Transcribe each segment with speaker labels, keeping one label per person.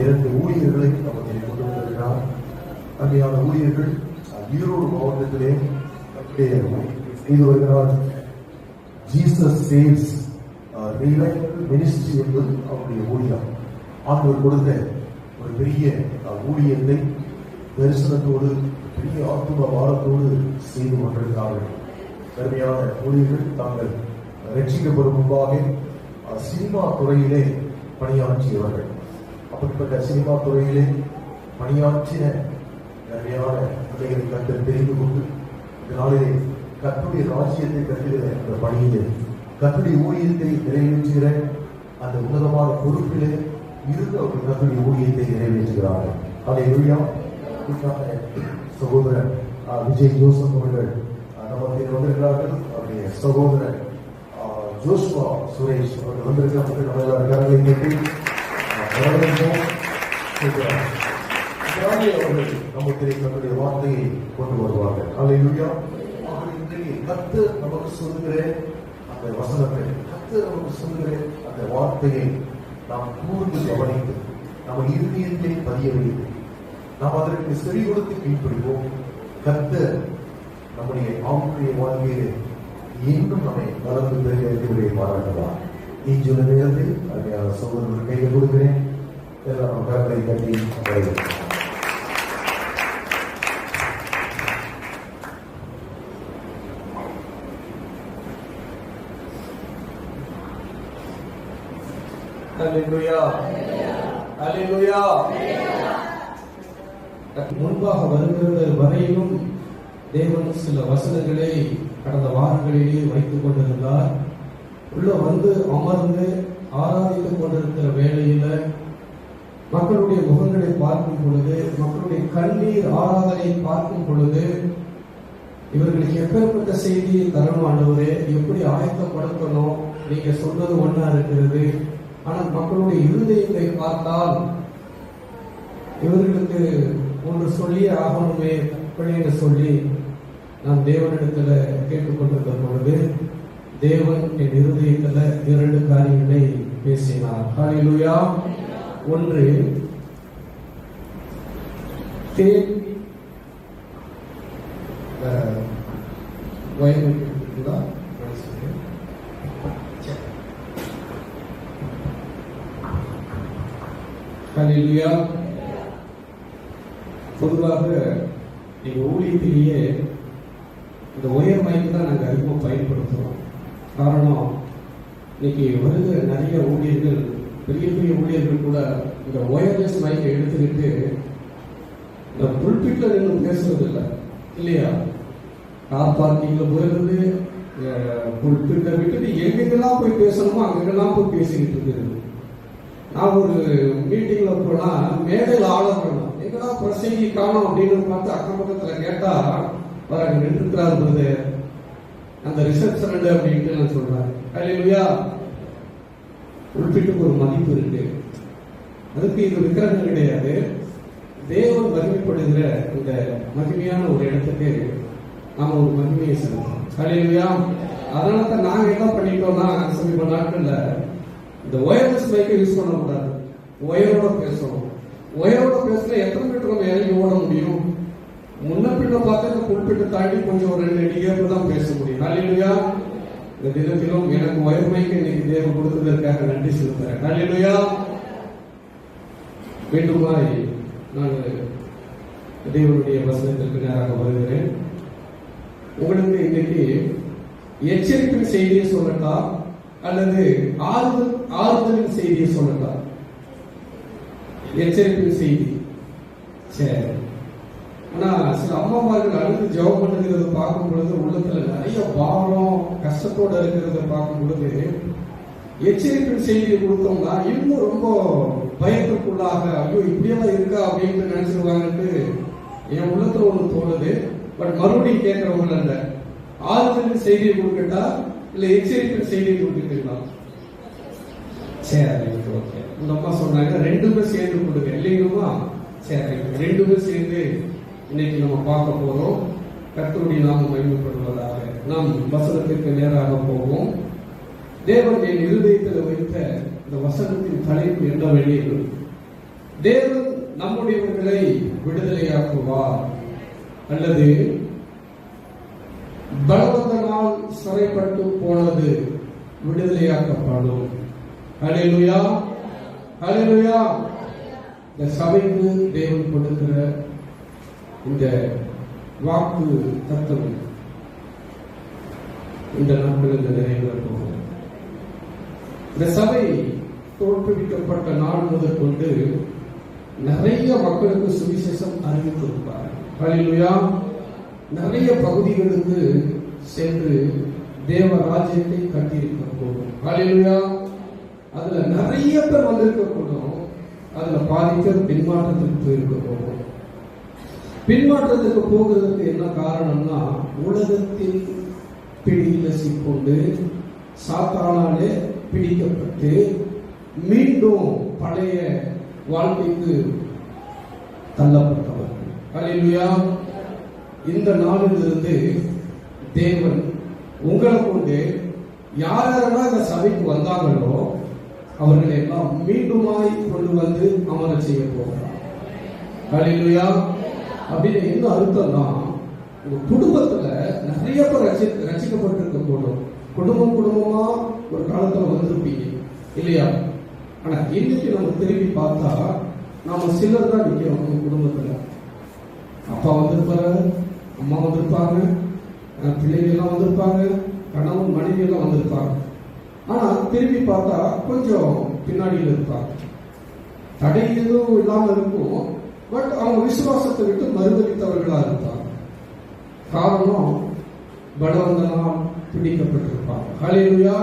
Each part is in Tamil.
Speaker 1: இரண்டு ஊழியர்களை நமக்கு கொண்டு வந்திருக்கிறார். அருமையான ஊழியர்கள் ஈரோடு மாவட்டத்திலே அப்படியே செய்து வருகிறார். ஜீசஸ் சேவ்ஸ் மினிஸ்ட்ரி என்பது அவருடைய ஊழியம். ஆண்டவர் கொடுத்த ஒரு பெரிய ஊழியத்தை தரிசனத்தோடு பெரிய ஆத்தும வாரத்தோடு செய்து கொண்டிருக்கிறார்கள். அருமையான ஊழியர்கள் தாங்கள் ரட்சிக்கப்படும் முன்பாக சினிமா துறையிலே பணியாற்றியவர்கள். அப்படிப்பட்ட சினிமா துறையிலே பணியாற்றின நிறையான பிள்ளைகளை கற்று தெரிந்து கொண்டு இதனாலே கத்துடைய ராஜ்யத்தை கட்டுகிற அந்த பணியிலே கத்துடைய ஊழியத்தை நிறைவேற்றுகிற அந்த உன்னதமான பொறுப்பிலே இருந்து அவர்கள் கத்துடைய ஊழியத்தை நிறைவேற்றுகிறார்கள். அதை எளியா சகோதரர் விஜய் ஜோசப் அவர்கள் நமக்கு வந்திருக்கிறார்கள். அவருடைய சகோதரர் ஜோஸ்வா சுரேஷ் அவர்கள் வந்திருக்கிறார்கள் நம்ம எல்லாரும் கரங்களை கேட்டு வரவேற்போம். சொல்கிறார். பிராணி அவர்கள் நமக்கு தன்னுடைய வார்த்தையை கொண்டு வருவாங்க அல்லேலூயா அவர்கள் இன்றைக்கு கத்து நமக்கு சொல்லுகிற அந்த வசனத்தை கத்து நமக்கு சொல்லுகிற அந்த வார்த்தையை நாம் கூர்ந்து கவனித்து நம்ம இறுதியத்தை பதிய வைத்து நாம் அதற்கு செறி கொடுத்து கீழ்ப்படிவோம் கத்து நம்முடைய ஆவுடைய வாழ்க்கையிலே இன்னும் நம்மை வளர்ந்து பெருகிறதை பாராட்டலாம் இன்றுள்ள நேரத்தில் அருமையான சகோதரர்கள் கையில் கொடுக்கிறேன். எல்லாம் கரங்களை கட்டி
Speaker 2: முன்பாக வருகிறது வரையிலும் தேவன் சில வசனங்களை கடந்த வாரங்களிலே வைத்துக் கொண்டிருந்தார். உள்ள வந்து அமர்ந்து ஆராதித்துக் கொண்டிருக்கிற வேளையில மக்களுடைய முகங்களை பார்க்கும் பொழுது மக்களுடைய கண்ணீர் ஆராதனை பார்க்கும் பொழுது இவர்களுக்கு எப்பேற்பட்ட செய்தியை தரணும் ஆண்டவரே எப்படி ஆயத்தப்படுத்தணும் நீங்க சொன்னது ஒன்றா இருக்கிறது. ஆனால் மக்களுடைய இருதயத்தை பார்த்தால் இவர்களுக்கு ஒன்று சொல்லியே ஆகணுமே அப்படின்னு சொல்லி நான் தேவனிடத்துல கேட்டுக்கொண்டிருந்த பொழுது தேவன் என் இருதயத்துல இரண்டு காரியங்களை பேசினார். ஹalleluya ஒன்று தேன் அஹ், பொதுவாக எங்க ஊழியத்திலேயே இந்த ஒயர் மைக்கு தான் நாங்கள் அதிகமாக பயன்படுத்துகிறோம் காரணம் இன்னைக்கு வருகிற நிறைய ஊழியர்கள் பெரிய பெரிய ஊழியர்கள் கூட இந்த ஒயர்லெஸ் மைக்கை எடுத்துக்கிட்டு இந்த புல்பிட்டில் நின்று பேசுறது இல்லை இல்லையா? கார் பார்க்கிங்கில் போயிருந்து புல்பிட்டை விட்டுட்டு எங்கெங்கெல்லாம் போய் பேசணுமோ அங்கெல்லாம் போய் பேசிக்கிட்டு இருக்குது நான் ஒரு மீட்டிங்கில் போனால் மேடையில் ஆளர் வேணும். எங்கடா பிரசங்கி காணும் அப்படின்னு பார்த்து அக்கம் பக்கத்தில் கேட்டால் அவர் அங்க நின்றுக்கிறார் பொழுது அந்த ரிசப்ஷன் அப்படின்ட்டு நான் சொல்றேன். அல்லையா உள்பிட்டுக்கு ஒரு மதிப்பு இருக்கு. அதுக்கு இது விக்கிரகம் கிடையாது. தேவன் மகிமைப்படுகிற இந்த மகிமையான ஒரு இடத்துக்கு நாம ஒரு மகிமையை செலுத்தோம் அல்லையா அதனால தான் நாங்க என்ன பண்ணிட்டோம்னா சமீப நாட்கள்ல இந்த ஒயர்லெஸ் பைக்கை யூஸ் பண்ணக்கூடாது. ஒயரோட பேசணும். ஒயரோட பேசினா எத்தனை மீட்டர் நம்ம இறங்கி ஓட முடியும்? முன்ன பின்ன பார்த்தா இந்த புல்பிட்டு தாண்டி கொஞ்சம் ஒரு ரெண்டு அடி தான் பேச முடியும். ஹalleluya இந்த தினத்திலும் எனக்கு ஒயர் இன்னைக்கு தேவன் கொடுத்ததற்காக நன்றி செலுத்துறேன். ஹalleluya மீண்டுமாய் நான் தேவனுடைய வசனத்திற்கு நேராக வருகிறேன். உங்களுக்கு இன்னைக்கு எச்சரிப்பின் செய்தியை சொல்லட்டா? அல்லது ஆறுதல் ஆறுதலின் செய்தியை சொல்லட்டா? எச்சரிப்பின் செய்தி. சரி. சில அம்மாமார்கள் அழுது ஜெபம் பண்ணுகிறத பார்க்கும் பொழுது உள்ளத்துல நிறைய பாவம் கஷ்டத்தோட இருக்கிறத பார்க்கும் பொழுது எச்சரிக்கை செய்தியை கொடுத்தோம்னா இன்னும் ரொம்ப பயத்துக்குள்ளாக ஐயோ இப்படியெல்லாம் இருக்கா அப்படின்னு நினைச்சிருவாங்கன்ட்டு என் உள்ளத்துல ஒண்ணு தோணுது. பட் மறுபடியும் கேட்கறவங்க இல்ல ஆறுதல் செய்தியை கொடுக்கட்டா இல்ல எச்சரிக்கை செய்தியை கொடுத்துக்கலாம் சரி ஓகே. உங்க அம்மா சொன்னாங்க ரெண்டுமே சேர்ந்து கொடுங்க. இல்லைங்களா சரி ரெண்டுமே சேர்ந்து இன்னைக்கு நம்ம பார்க்க போறோம் கர்த்தருடைய நாமம் மகிமைப்படுவதாக. நாம் வசனத்திற்கு நேராக போவோம். தேவன் என் இருதயத்தில் வைத்த இந்த வசனத்தின் தலைப்பு என்னவெனில் தேவன் நம்முடையவர்களை விடுதலையாக்குவார். அல்லது பலவந்தனால் சிறைப்பட்டு போனது விடுதலையாக்கப்படும். அலையிலுயா அலையிலுயா இந்த சபைக்கு தேவன் கொடுக்கிற இந்த வாக்கு தத்துவம் இந்த நாட்களில் நிறைவேற போகிறது இந்த சபை தோற்றுவிக்கப்பட்ட நாள் முதல் கொண்டு நிறைய மக்களுக்கு சுவிசேஷம் அறிவித்திருப்பார் ஹalleluya. நிறைய பகுதிகளுக்கு சென்று தேவ ராஜ்யத்தை கட்டியிருக்க கூடும் அதுல நிறைய பேர் வந்திருக்க கூடும் அதுல பாதிக்க பேர் பின்மாற்றத்துக்கு போயிருக்க போகும். பின்மாற்றத்துக்கு போகிறதுக்கு என்ன காரணம்னா உலகத்தின் பிடியில சிக்கொண்டு சாத்தானாலே பிடிக்கப்பட்டு மீண்டும் பழைய வாழ்க்கைக்கு தள்ளப்பட்டவர்கள் ஹalleluya இந்த நாளிலிருந்து தேவன் உங்களை கொண்டு யார் யாரெல்லாம் இந்த சபைக்கு வந்தாங்களோ அவர்களை எல்லாம் மீண்டுமாய் கொண்டு வந்து அமர செய்ய போகிறார். ஹalleluya அப்படின்னு என்ன அர்த்தம்னா உங்க குடும்பத்துல நிறைய பேர் ரசி ரசிக்கப்பட்டிருக்க கூடும். குடும்பம் குடும்பமா ஒரு காலத்துல வந்திருப்பீங்க. இல்லையா? ஆனா இன்னைக்கு நம்ம திரும்பி பார்த்தா நாம சிலர் தான் நிக்கிறோம் நம்ம குடும்பத்துல. அப்பா வந்திருப்பாரு அம்மா வந்திருப்பாங்க பிள்ளைங்க எல்லாம் வந்திருப்பாங்க கணவன் மனைவி எல்லாம் வந்திருப்பாங்க. ஆனா திரும்பி பார்த்தா கொஞ்சம் பின்னாடியில் இருப்பாங்க. தடை எதுவும் இல்லாம இருக்கும். பட் அவங்க விசுவாசத்தை விட்டு மறுதளித்தவர்களா இருப்பாங்க காரணம் பலவந்தனா பிடிக்கப்பட்டிருப்பாங்க. ஹalleluya.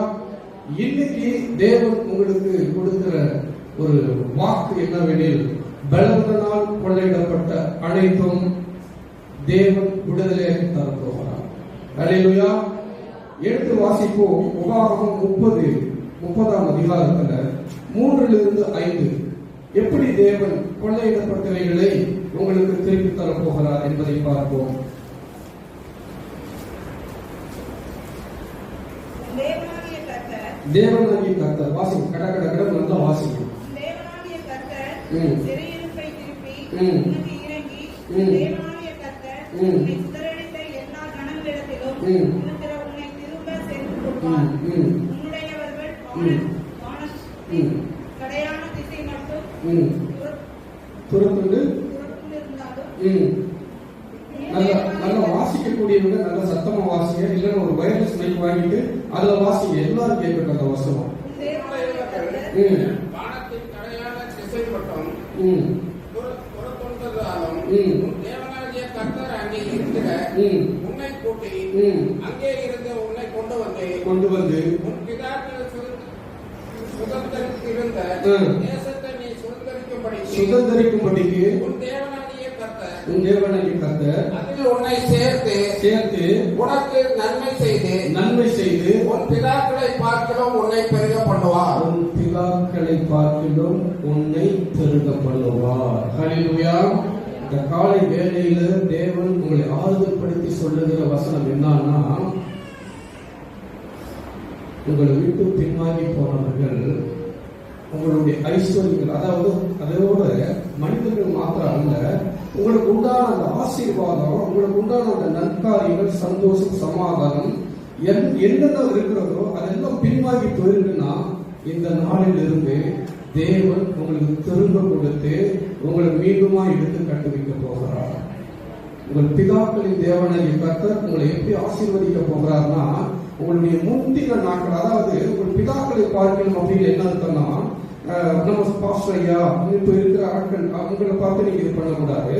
Speaker 2: இன்னைக்கு தேவன் உங்களுக்கு கொடுக்கிற ஒரு வாக்கு என்னவெனில் பலவந்தனால் கொள்ளையிடப்பட்ட அனைத்தும் தேவன் விடுதலையாக தரப்போகிறார். ஹalleluya. எடுத்து வாசிப்போம். உபாகமம் முப்பது முப்பதாம் அதிகாரத்துல மூன்றிலிருந்து ஐந்து. எப்படி தேவன் கொள்ளையிடப்பட்டவைகளை உங்களுக்கு திருப்பி தரப்போகிறார் என்பதை பார்ப்போம்.
Speaker 3: தேவனாகிய கர்த்தர்.
Speaker 2: வாசிங்க. கட கட கட நல்லா வாசிங்க.
Speaker 3: தேவனாகிய கர்த்தர். சிறையிருப்பை திருப்பி. உனக்கு இறங்கி. தேவனாகிய கர்த்தர். உன்னை சிதறடித்த எல்லா உன்னை திரும்ப சேர்த்து கொடுப்பார். உன்னுடையவர்கள். கடையான திசை மட்டும்
Speaker 2: ம். நல்லா நல்லா வாசிக்கக்கூடியவங்க நல்ல சத்தமா வாசிங்க. இல்லைன்னா ஒரு வயர்லெஸ் மைக் வாங்கிட்டு அதுல வாசிங்க. எல்லாரும் கேட்கட்டும் அந்த வசனம்.
Speaker 4: உன்னை கூட்டி அங்கே இருந்து உன்னை கொண்டு வந்து
Speaker 2: கொண்டு வந்து
Speaker 4: உன் பிதாக்கள் சுத- சுதந்தரித்திருந்த
Speaker 2: ம்.
Speaker 4: தேசத்தை நீ சுதந்தரிக்கும்படி
Speaker 2: சுதந்திரிக்கும்படிக்கு
Speaker 4: உன் தேவனாகிய கர்த்தர். அதில் உன்னை சேர்த்து
Speaker 2: சேர்த்து
Speaker 4: உனக்கு நன்மை செய்து
Speaker 2: நன்மை செய்து
Speaker 4: உன் பிதாக்களை பார்க்கிறோம் உன்னை பெருக பண்ணுவார்
Speaker 2: உன் பிதாக்களை பார்க்கிலும் உன்னை பெருக பண்ணுவார் ஹalleluya இந்த காலை வேளையில தேவன் உங்களை ஆறுதல் படுத்தி சொல்லுகிற வசனம் என்னன்னா உங்களை விட்டு பின்வாங்கி போனவர்கள் உங்களுடைய ஐஸ்வர்யங்கள் அதாவது அதோட மனிதர்கள் மாத்திரம் அல்ல உங்களுக்கு உண்டான அந்த ஆசீர்வாதம் உங்களுக்கு உண்டான அந்த நற்காரியங்கள் சந்தோஷம் சமாதானம் என் என்னென்ன இருக்கிறதோ அதெல்லாம் பின்வாங்கி போயிருக்குன்னா இந்த நாளில் இருந்து தேவன் உங்களுக்கு திரும்ப கொடுத்து உங்களை மீண்டுமா எடுத்து கட்டுவிக்க போகிறார். உங்கள் பிதாக்களின் தேவனை கர்த்தர் உங்களை எப்படி ஆசீர்வதிக்க போகிறார்னா உங்களுடைய முந்தின நாட்கள் அதாவது உங்கள் பிதாக்களை பார்க்கணும் அப்படின்னு என்ன அர்த்தம்னா நம்ம பாஸ்டர் ஐயா இப்ப இருக்கிற ஆட்கள் அவங்களை பார்த்து நீங்க இது பண்ணக்கூடாது.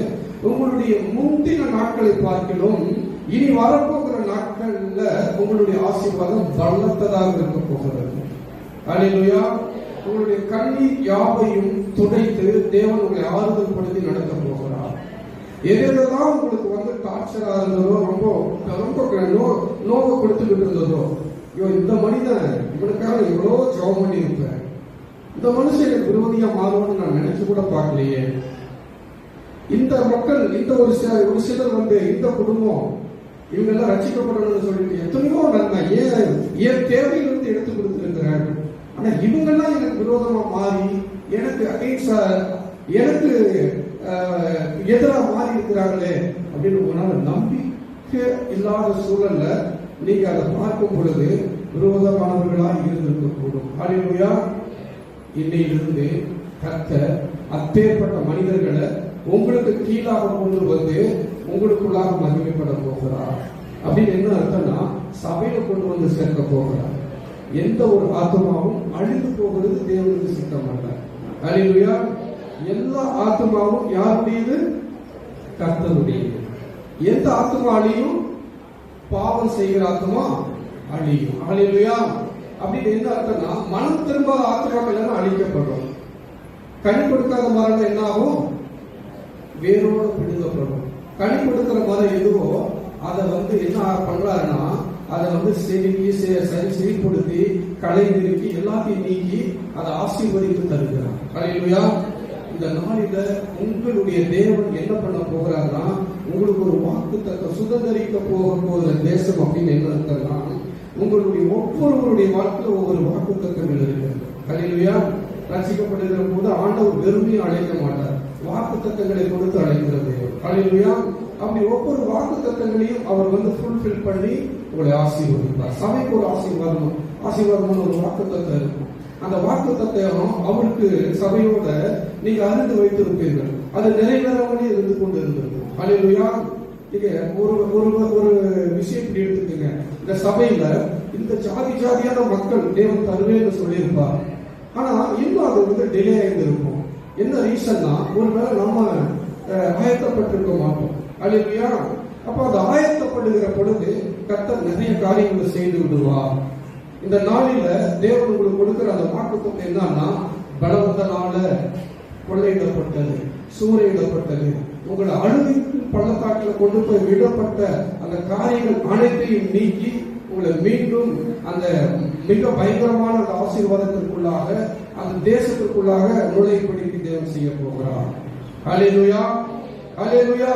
Speaker 2: உங்களுடைய முந்தின நாட்களை பார்க்கணும். இனி வரப்போகிற நாட்கள்ல உங்களுடைய ஆசீர்வாதம் வளர்த்ததாக இருக்க போகிறது. அல்லேலூயா உங்களுடைய கண்ணீர் யாவையும் துடைத்து தேவன் உங்களை ஆறுதல் படுத்தி நடத்த போகிறார். எதுலதான் உங்களுக்கு வந்து டார்ச்சரா இருந்ததோ ரொம்ப ரொம்ப நோ நோவை கொடுத்துக்கிட்டு இருந்ததோ ஐயோ இந்த மனிதன் இவனுக்காக எவ்வளோ ஜெபம் பண்ணி இருப்பேன் இந்த மனுஷன் எனக்கு விரோதியா மாறும்னு நான் நினைச்சு கூட பார்க்கலையே. இந்த மக்கள் இந்த ஒரு சில ஒரு சிலர் வந்து இந்த குடும்பம் இவங்க எல்லாம் ரசிக்கப்படணும்னு சொல்லிட்டு எத்தனையோ நன்மை ஏன் ஏன் தேவையிலிருந்து எடுத்து கொடுத்துருக்கிறாங்க ஆனா இவங்க எல்லாம் எனக்கு விரோதமா மாறி எனக்கு அகைன்ஸ்டா எனக்கு எதிராக மாறி இருக்கிறாங்களே அப்படின்னு உங்களால நம்பிக்கை இல்லாத சூழல்ல நீங்க அதை பார்க்கும் பொழுது விரோதமானவர்களாக இருந்திருக்க கூடும் ஹalleluya இன்னையிலிருந்து கத்த அத்தேற்பட்ட மனிதர்களை உங்களுக்கு கீழாக கொண்டு வந்து உங்களுக்குள்ளாக மகிமைப்பட போகிறார். அப்படின்னு என்ன அர்த்தம்னா சபையில கொண்டு வந்து சேர்க்க போகிறார். எந்த ஒரு ஆத்மாவும் அழிந்து போகிறது தேவனுக்கு சித்தம் அல்ல ஹalleluya எல்லா ஆத்மாவும் யாருடையது? கர்த்தருடையது. எந்த ஆத்மாலையும் பாவம் செய்கிற ஆத்மா அழியும். அழிவுயா அப்படின்னு என்ன அர்த்தம்னா மனம் திரும்ப ஆத்திரம் எல்லாம் அழிக்கப்படுறோம் கனி கொடுக்காத மரம் என்ன ஆகும்? வேரோடு பிடுங்கப்படும். கனி கொடுக்கிற மரம் எதுவோ அதை வந்து என்ன பண்றாருன்னா அதை வந்து செதுக்கி செ- சரி செறிப்படுத்தி களை நிறுத்தி எல்லாத்தையும் நீக்கி அதை ஆசீர்வதித்து தருகிறார். ஹalleluya. இந்த நாளில உங்களுடைய தேவன் என்ன பண்ண போகிறார்னா உங்களுக்கு ஒரு வாக்கு தக்க சுதந்திரிக்க போக போகிற தேசம் அப்படின்னு என்ன அர்த்தம்னா உங்களுடைய ஒவ்வொருவருடைய வாழ்க்கையில ஒவ்வொரு வாக்குத்தக்கங்கள் இருக்கிறது ஹalleluya. ரசிக்கப்படுகிற போது ஆண்டவர் வெறுமையை அழைக்க மாட்டார். வாக்கு தத்தங்களை கொடுத்து அழைக்கிறது ஹalleluya. அப்படி ஒவ்வொரு வாக்கு தத்தங்களையும் அவர் வந்து ஃபுல்ஃபில் பண்ணி உங்களை ஆசீர்வதிப்பார். சபைக்கு ஒரு ஆசீர்வாதம் ஆசீர்வாதமான ஒரு வாக்கு தத்தம் இருக்கும். அந்த வாக்கு தத்தம் அவருக்கு சபையோட நீங்க அறிந்து வைத்திருப்பீர்கள். அது நிறைவேறாமலே இருந்து கொண்டு இருந்தது ஹalleluya. நீங்க ஒரு ஒரு ஒரு விஷயம் இப்படி எடுத்துக்கங்க. இந்த சபையில இந்த ஜாதி ஜாதியான மக்கள் தேவன் தருவேன்னு சொல்லியிருப்பார். ஆனா இன்னும் அது வந்து டிலே ஆகிருக்கும் என்ன ரீசன்னா ஒருவேளை நம்ம ஆயத்தப்பட்டிருக்க மாட்டோம். அழிவியா அப்ப அது ஆயத்தப்படுகிற பொழுது கத்தர் நிறைய காரியங்களை செய்து விடுவார். இந்த நாளில தேவன் உங்களுக்கு கொடுக்கிற அந்த வாக்குத்தம் என்னன்னா பலவந்தனால கொள்ளையிடப்பட்டது சூறையிடப்பட்டது. உங்களை அழுகைக்கு பள்ளத்தாக்கில் கொண்டு போய் விடப்பட்ட அந்த காரியங்கள் அனைத்தையும் நீக்கி உங்களை மீண்டும் அந்த மிக பயங்கரமான அந்த ஆசீர்வாதத்திற்குள்ளாக அந்த தேசத்திற்குள்ளாக நுழைப்படிக்கு தேவன் செய்ய போகிறார். அலேலுயா அலேலுயா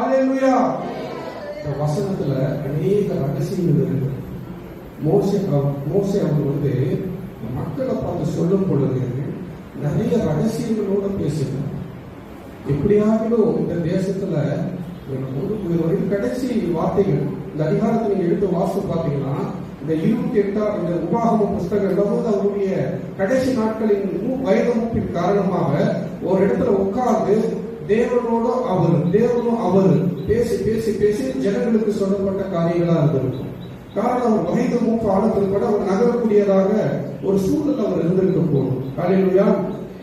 Speaker 2: அலேலுயா இந்த வசனத்துல அநேக ரகசியங்கள் இருக்கு. மோசே மோசே அவர் வந்து மக்களை பார்த்து சொல்லும் பொழுது நிறைய ரகசியங்களோட பேசுகிறார் எப்படியாகிலும் இந்த தேசத்துல ஒரு கடைசி வார்த்தைகள் இந்த அதிகாரத்தை நீங்க எடுத்து வாசித்து பார்த்தீங்கன்னா இந்த இருபத்தி எட்டாம் இந்த உபாகம புஸ்தகம் எழுதும்போது அவருடைய கடைசி நாட்களின் வயது மூப்பின் காரணமாக ஒரு இடத்துல உட்கார்ந்து தேவனோட அவர் தேவனும் அவர் பேசி பேசி பேசி ஜனங்களுக்கு சொல்லப்பட்ட காரியங்களா இருந்திருக்கும். காரணம் அவர் வயது மூப்பு ஆழத்தில் கூட அவர் நகரக்கூடியதாக ஒரு சூழல் அவர் இருந்திருக்க போகும் காலையிலா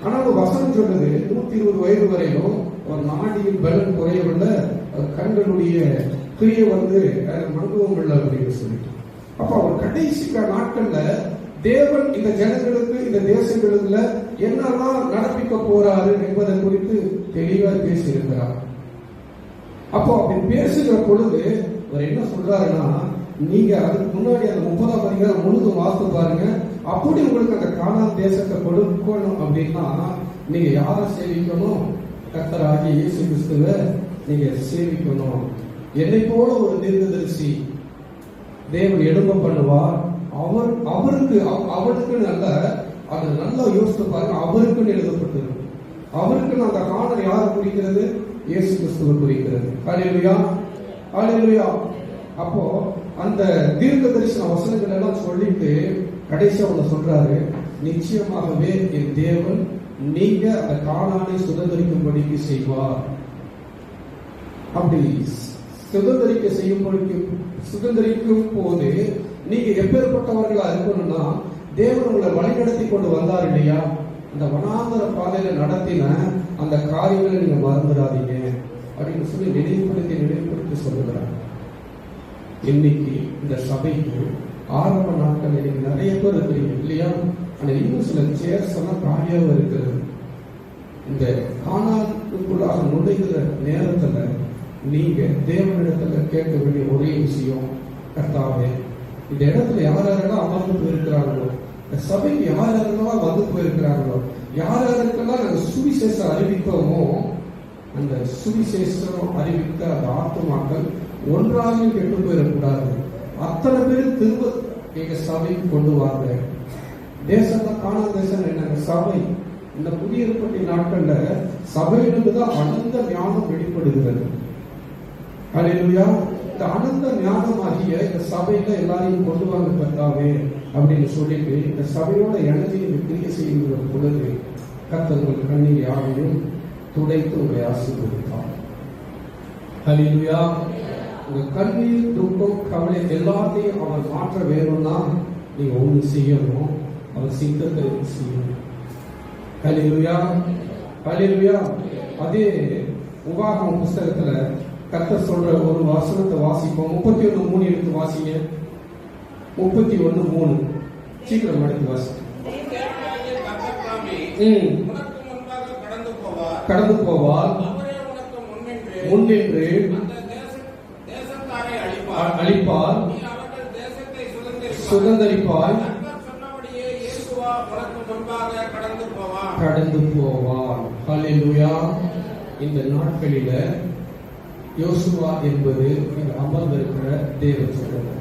Speaker 2: ஆனால் ஒரு வசனம் சொன்னது நூத்தி இருபது வயது வரையும் ஒரு நாடியின் பலன் குறையவில்ல கண்களுடைய கிரியை வந்து அஹ், இல்லை அப்படின்னு சொல்லிட்டு. அப்ப அவர் கடைசி நாட்கள்ல தேவன் இந்த ஜனங்களுக்கு இந்த தேசங்களுக்குல என்னெல்லாம் நடப்பிக்க போறாரு என்பதை குறித்து தெளிவா பேசியிருக்கிறார். அப்போ அப்படி பேசுகிற பொழுது அவர் என்ன சொல்றாருன்னா நீங்க அதுக்கு முன்னாடி அந்த முப்பதாம் அதிகாரம் முழுதும் வாசித்து பாருங்க. அப்படி உங்களுக்கு அந்த காணான் தேசத்தை கொடுக்கணும் அப்படின்னா நீங்க யாரை சேவிக்கணும்? கத்தராகி இயேசு கிறிஸ்துவ நீங்க சேவிக்கணும். என்னை போல ஒரு தீர்க்கதரிசி தேவன் எழும்ப பண்ணுவார். அவர் அவருக்கு அவருக்கு நல்ல அது நல்லா யோசித்து பாருங்க அவருக்குன்னு எழுதப்பட்டிருக்கு. அவருக்கு அந்த காணல் யார் குறிக்கிறது? இயேசு கிறிஸ்துவ குறிக்கிறது. ஹalleluya. ஹalleluya. அப்போ அந்த தீர்க்க தரிசன வசனங்கள் எல்லாம் சொல்லிட்டு கடைசியா ஒண்ணு சொல்றாரு நிச்சயமாகவே என் தேவன் நீங்க அந்த காணானை சுதந்திரிக்கும்படிக்கு செய்வார். அப்படி சுதந்திரிக்க செய்யும்படிக்கு சுதந்திரிக்கும் போது நீங்க எப்பேற்பட்டவர்களா இருக்கணும்னா தேவன் உங்களை வழிநடத்தி கொண்டு வந்தார் இல்லையா? அந்த வனாந்தர பாதையில நடத்தின அந்த காரியங்களை நீங்க மறந்துடாதீங்க. அப்படின்னு சொல்லி நினைவுபடுத்தி நினைவுபடுத்தி சொல்லுகிறாங்க இன்னைக்கு இந்த சபைக்கு ஆரம்ப நாட்கள் இன்னைக்கு நிறைய பேர் இருக்கிறீங்க இல்லையா? அந்த இன்னும் சில சேர்ஸ் எல்லாம் காலியாக இருக்கிறது. இந்த காணாக்குள்ளாக நுழைகிற நேரத்தில் நீங்க தேவனிடத்துல கேட்க வேண்டிய ஒரே விஷயம் கர்த்தாவே இந்த இடத்துல யார் யாரெல்லாம் அமர்ந்து போயிருக்கிறாங்களோ இந்த சபைக்கு யார் யாரெல்லாம் வந்து போயிருக்கிறாங்களோ யார் யாருக்கெல்லாம் நாங்கள் சுவிசேஷம் அறிவிப்போமோ அந்த சுவிசேஷம் அறிவித்த அந்த ஆத்மாக்கள் ஒன்றாக கெட்டு போயிடக்கூடாது. அத்தனை பேர் திரும்ப எங்க சபைக்கு கொண்டு வாங்க. தேசத்தை காண தேசம் என்ன? சபை. இந்த புதிய ஏற்பட்டி நாட்கள்ல சபையிலிருந்து தான் அனந்த ஞானம் வெளிப்படுகிறது. அலையிலுயா இந்த அனந்த ஞானமாகிய இந்த சபையில எல்லாரையும் கொண்டு வாங்க கர்த்தாவே அப்படின்னு சொல்லிட்டு இந்த சபையோட இணைஞ்சு இந்த கிரியை செய்கிற பொழுது கத்தர்கள் கண்ணீர் யாரையும் துடைத்து உங்களை ஆசீர்வதித்தார் அல்லேலூயா உங்க கண்ணீர் துக்கம் கவலை எல்லாத்தையும் அவர் மாற்ற வேணும்னா நீங்க ஒண்ணு செய்யணும். அவர் சித்தத்தை செய்யணும் ஹalleluya ஹalleluya அதே உபாகம புஸ்தகத்துல கர்த்தர் சொல்ற ஒரு வசனத்தை வாசிப்போம் முப்பத்தி ஒண்ணு மூணு எடுத்து வாசிங்க முப்பத்தி ஒண்ணு மூணு சீக்கிரம் எடுத்து வாசி
Speaker 4: கடந்து போவார் முன்னின்று அழிப்பார்
Speaker 2: சுதந்தரிப்பாய்
Speaker 4: கர்த்தர் சொன்னபடியே இயேசுவா உனக்கு முன்பாக கடந்து போவார்
Speaker 2: கடந்து போவார் ஹalleluya இந்த நாட்களில யோசுவா என்பது இங்கு அமர்ந்திருக்கிற தேவ சொல்லுங்கள்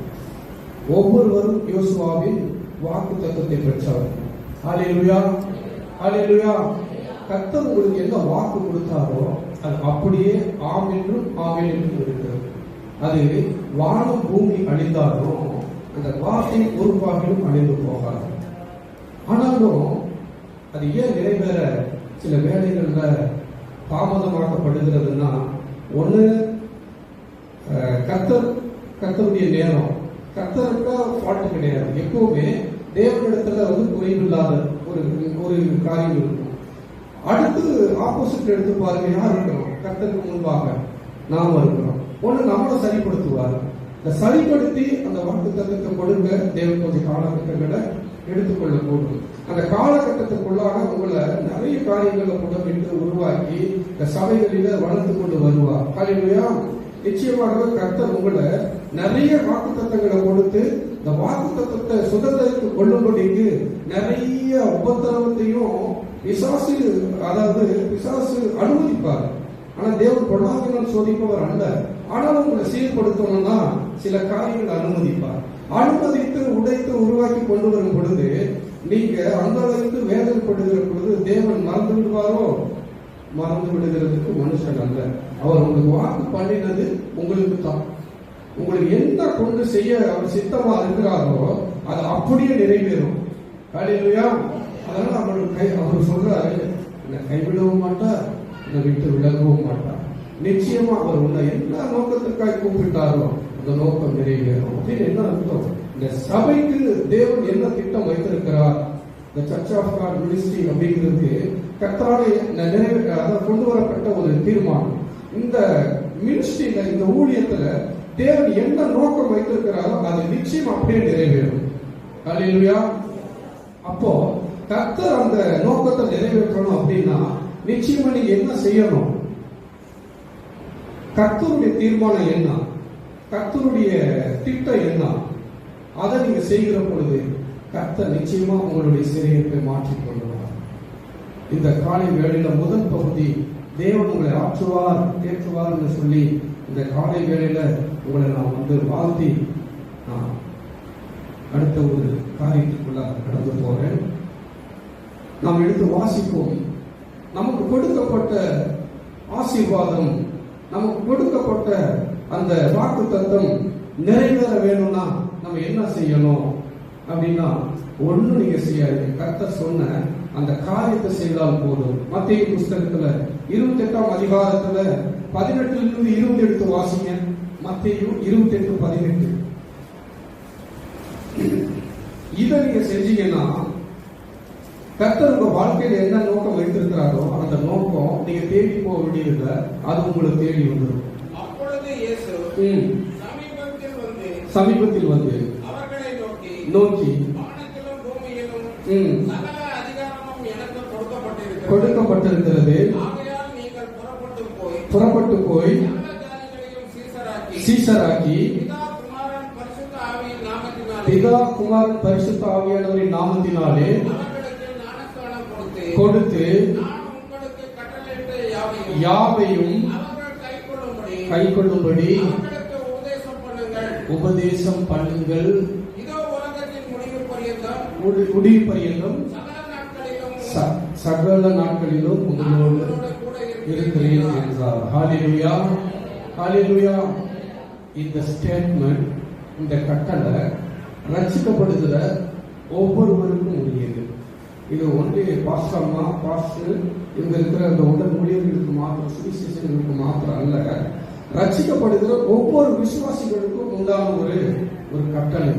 Speaker 2: ஒவ்வொருவரும் யோசுவாவின் வாக்கு தத்துவத்தை பெற்றவர் ஹalleluya ஹalleluya கர்த்தர் உங்களுக்கு என்ன வாக்கு கொடுத்தாரோ அது அப்படியே ஆம் என்றும் ஆமென் என்றும் இருக்கிறது. அது வானம் பூமி அழிந்தாலும் அந்த வார்த்தை ஒரு அழிந்து போகாது. ஆனாலும் அது ஏன் நிறைவேற சில வேலைகள்ல தாமதமாக்கப்படுகிறதுனா ஒண்ணு கத்தர் கத்தருடைய நேரம். கத்தருக்கா ஃபால்ட் கிடையாது. எப்பவுமே தேவனிடத்துல வந்து குறைவில்லாத ஒரு ஒரு காரியம் இருக்கும். அடுத்து ஆப்போசிட் எடுத்து பாருங்க யார் இருக்கிறோம் கத்தருக்கு முன்பாக நாம இருக்கிறோம் ஒண்ணு நம்மளை சரிப்படுத்துவார். இந்த சரிப்படுத்தி அந்த வாக்கு தத்துவத்தை கொடுங்க. தேவன் கொஞ்சம் காலகட்டங்களை எடுத்துக்கொள்ளக்கூடும். அந்த காலகட்டத்துக்குள்ளாக உங்களை நிறைய காரியங்களை புடமிட்டு உருவாக்கி இந்த சபைகளில வளர்த்து கொண்டு வருவார். ஹalleluya. நிச்சயமாக கர்த்தர் உங்களை நிறைய வாக்கு தத்தங்களை கொடுத்து இந்த வாக்கு தத்தத்தை சுதந்திரத்து கொள்ளும்படிக்கு நிறைய உபத்திரவத்தையும் பிசாசு அதாவது பிசாசு அனுமதிப்பார். ஆனா தேவன் பொருளாதாரம் சோதிப்பவர் அல்ல. ஆனாலும் உங்களை சீர்படுத்தணும்னா சில காரியங்களை அனுமதிப்பார். அனுமதித்து உடைத்து உருவாக்கி கொண்டு வரும் பொழுது நீங்க அந்த அளவுக்கு வேதனைப்படுகிற பொழுது தேவன் மறந்து விடுவாரோ? மறந்து விடுகிறதுக்கு மனுஷன் அல்ல. அவர் உங்களுக்கு வாக்கு பண்ணினது உங்களுக்கு தான். உங்களுக்கு என்ன கொண்டு செய்ய அவர் சித்தமா இருக்கிறாரோ அது அப்படியே நிறைவேறும். ஹalleluya. அதனால அவர் கை அவர் சொல்றாரு என்னை கைவிடவும் மாட்டார் என்னை விட்டு விலகவும் மாட்டார். நிச்சயமா அவர் உன்னை என்ன நோக்கத்திற்காக கூப்பிட்டாரோ அந்த நோக்கம் நிறைவேறும் அப்படின்னு என்ன அர்த்தம்? இந்த சபைக்கு தேவன் என்ன திட்டம் வைத்திருக்கிறார்? இந்த சர்ச் ஆஃப் காட் மினிஸ்ட்ரி அப்படிங்கிறது கர்த்தராலே நிறைவே அதாவது கொண்டு வரப்பட்ட ஒரு தீர்மானம். இந்த மினிஸ்ட்ரியில இந்த ஊழியத்துல தேவன் என்ன நோக்கம் வைத்திருக்கிறாரோ அது நிச்சயம் அப்படியே நிறைவேறும். ஹalleluya அப்போ கர்த்தர் அந்த நோக்கத்தை நிறைவேற்றணும் அப்படின்னா நிச்சயமா நீங்க என்ன செய்யணும்? கர்த்தருடைய தீர்மானம் என்ன? கர்த்தருடைய திட்டம் என்ன? அதை நீங்க செய்கிற பொழுது கர்த்தர் நிச்சயமா உங்களுடைய சிறையத்தை மாற்றிக் கொள்வார். இந்த காலை வேளையில முதல் பகுதி தேவன் உங்களை ஆற்றுவார் தேற்றுவார் என்று சொல்லி இந்த காலை வேளையில உங்களை நான் வந்து வாழ்த்தி நான் அடுத்த ஒரு காரியத்துக்குள்ள கடந்து போறேன். நாம் எடுத்து வாசிப்போம். நமக்கு கொடுக்கப்பட்ட ஆசீர்வாதம் நமக்கு கொடுக்கப்பட்ட அந்த வாக்கு தத்தம் நிறைவேற வேணும்னா நம்ம என்ன செய்யணும் அப்படின்னா ஒண்ணு நீங்க செய்யாதீங்க. கர்த்தர் சொன்ன அந்த காரியத்தை செய்தால் போதும். மத்திய புஸ்தகத்துல இருபத்தி எட்டாம் அதிகாரத்துல பதினெட்டுல இருந்து இருபத்தி எட்டு வாசிங்க. மத்திய இருபத்தி எட்டு பதினெட்டு. இதை நீங்க செஞ்சீங்கன்னா கர்த்தர் உங்க வாழ்க்கையில என்ன நோக்கம் வைத்திருக்கிறாரோ அந்த நோக்கம் நீங்க தேடி போக வேண்டியதில்லை. அது உங்களுக்கு தேடி வந்துடும்
Speaker 4: சமீபத்தில் வந்து
Speaker 2: சமீபத்தில் வந்து
Speaker 4: அவர்களை நோக்கி கொடுக்கப்பட்டிருக்கிறது. புறப்பட்டு போய் சீசராக்கி பிதா
Speaker 2: குமார் பரிசுத்த ஆவியானவரின் நாமத்தினாலே
Speaker 4: கொடுத்து யாவையும் கைக்கொள்ளும்படி அவர்களுக்கு உபதேசம் பண்ணுங்கள். முடிவு பரியந்தம். சகல நாட்களிலும்.
Speaker 2: ச- சகல நாட்களிலும் உங்களோடு இருக்கிறேன் என்றார். ஹalleluya ஹalleluya இந்த ஸ்டேட்மெண்ட் இந்த கட்டளை ரட்சிக்கப்படுகிற ஒவ்வொருவருக்கும் உரியது. இது ஒன்றே பாஸ்டர்மா பாஸ்டர் இங்க இருக்கிற அந்த உடல் ஊழியர்களுக்கு மாத்திரம் சுவிசேஷங்களுக்கு மாத்திரம் அல்ல. ரட்சிக்கப்படுகிற ஒவ்வொரு விசுவாசிகளுக்கும் உண்டான ஒரு ஒரு கட்டளை.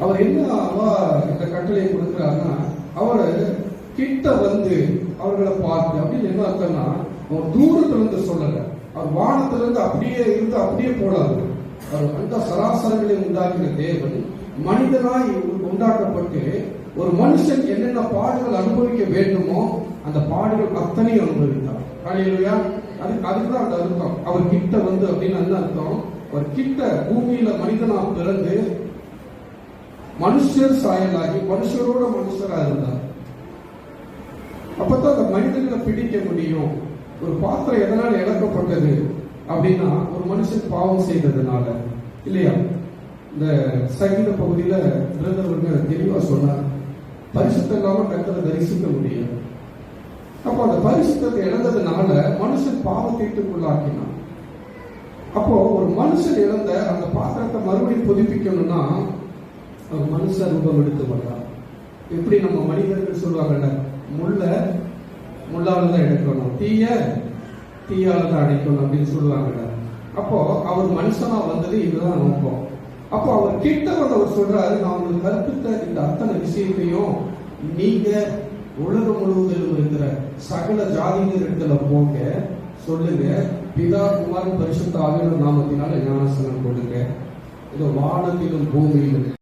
Speaker 2: அவர் என்ன அவ- இந்த கட்டளையை கொடுக்கிறாருன்னா அவர் கிட்ட வந்து அவர்களை பார்த்து அப்படின்னு என்ன அர்த்தம்னா அவர் தூரத்துல இருந்து சொல்லல. அவர் வானத்துல இருந்து அப்படியே இருந்து அப்படியே போடாது அவர் அந்த சராசரங்களை உண்டாக்கிற தேவன் மனிதனாய் உண்டாக்கப்பட்டு ஒரு மனுஷன் என்னென்ன பாடுகள் அனுபவிக்க வேண்டுமோ அந்த பாடுகள் அத்தனையும் அனுபவித்தார். காலையிலா அதுக்கு அதுக்கு அந்த அர்த்தம். அவர் கிட்ட வந்து அப்படின்னு என்ன அர்த்தம். அவர் கிட்ட பூமியில மனிதனா பிறந்து மனுஷர் சாயலாகி மனுஷரோட மனுஷரா இருந்தார். அப்பதான் அந்த மனிதர்களை பிடிக்க முடியும். ஒரு பாத்திரம் எதனால இழக்கப்பட்டது அப்படின்னா ஒரு மனுஷன் பாவம் செய்ததுனால. இல்லையா? இந்த சங்கீத பகுதியில பிரதர் தெளிவா சொன்னார். பரிசுத்தம் இல்லாம கத்தரை தரிசிக்க முடியும் அப்போ அந்த பரிசுத்தத்தை இழந்ததுனால மனுஷன் பாவத்தீட்டுக்குள்ளாக்கினான். அப்போ ஒரு மனுஷன் இழந்த அந்த பாத்திரத்தை மறுபடியும் புதுப்பிக்கணும்னா ஒரு மனுஷ ரூபம் எடுத்து வந்தான் எப்படி நம்ம மனிதர்கள் சொல்லுவாங்கல்ல முள்ள முள்ளால தான் எடுக்கணும். தீய தீயால தான் அடைக்கணும் அப்படின்னு சொல்லுவாங்கல்ல. அப்போ அவர் மனுஷனா வந்தது இதுதான் நோக்கம் அப்போ அவர் கிட்ட வந்து அவர் சொல்றாரு நான் உங்களுக்கு கற்பித்த இந்த அத்தனை விஷயத்தையும் நீங்க உலகம் முழுவதிலும் இருக்கிற சகல ஜாதியினர் போங்க சொல்லுங்க. பிதா குமாரன் பரிசுத்த ஆவியான நாமத்தினால ஞானசனம் கொடுங்க. இது வானத்திலும் பூமியிலும்.